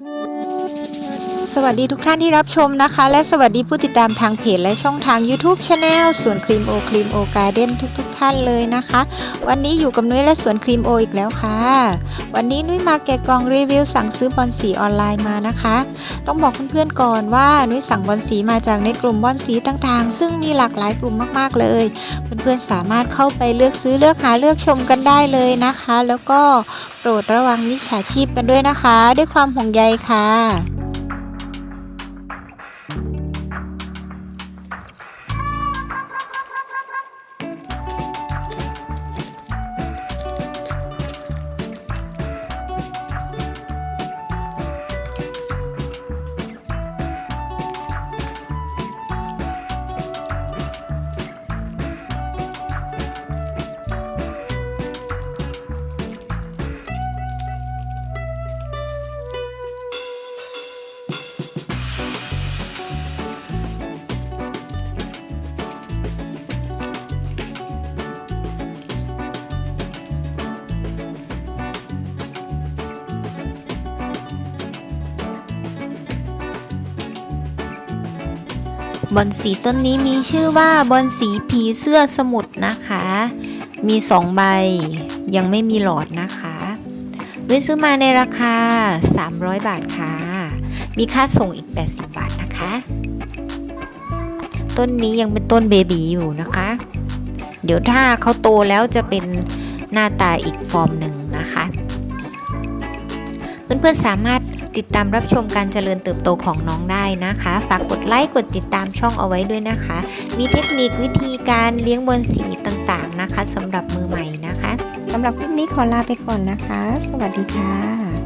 you สวัสดีทุกท่านที่รับชมนะคะ และสวัสดีผู้ติดตามทางเพจและช่องทาง YouTube Channel สวนครีมโอครีมโอการ์เด้นทุกๆทท่านเลยนะคะ วันนี้อยู่กับนุ้ยและสวนครีมโออีกแล้วค่ะ วันนี้นุ้ยมาแกะกล่องรีวิวสั่งซื้อบอลสีออนไลน์มานะคะ ต้องบอกเพื่อนๆก่อนว่านุ้ยสั่งบอลสีมาจากในกลุ่มบอลสีต่างๆ ซึ่งมีหลากหลายกลุ่มมากๆเลย เพื่อนๆสามารถเข้าไปเลือกซื้อเลือกหาเลือกชมกันได้เลยนะคะ แล้วก็โปรดระวังมิจฉาชีพกันด้วยนะคะ ด้วยความห่วงใยค่ะ บอนสีต้นนี้มีชื่อว่าบอนสีผีเสื้อสมุทรนะคะ มีสองใบยังไม่มีหลอดนะคะวิซื้อมาในราคา 300 บาทค่ะ มีค่าส่งอีก 80 บาทนะคะ ต้นนี้ยังเป็นต้นเบบีอยู่นะคะ เดี๋ยวถ้าเขาโตแล้วจะเป็นหน้าตาอีกฟอร์มหนึ่งนะคะ เพื่อนๆสามารถ ติดตามรับชมการเจริญเติบโตของน้องได้นะคะ ฝากกดไลค์กดติดตามช่องเอาไว้ด้วยนะคะ มีเทคนิควิธีการเลี้ยงบนสีต่างๆนะคะสำหรับมือใหม่นะคะสำหรับคลิปนี้ขอลาไปก่อนนะคะ สวัสดีค่ะ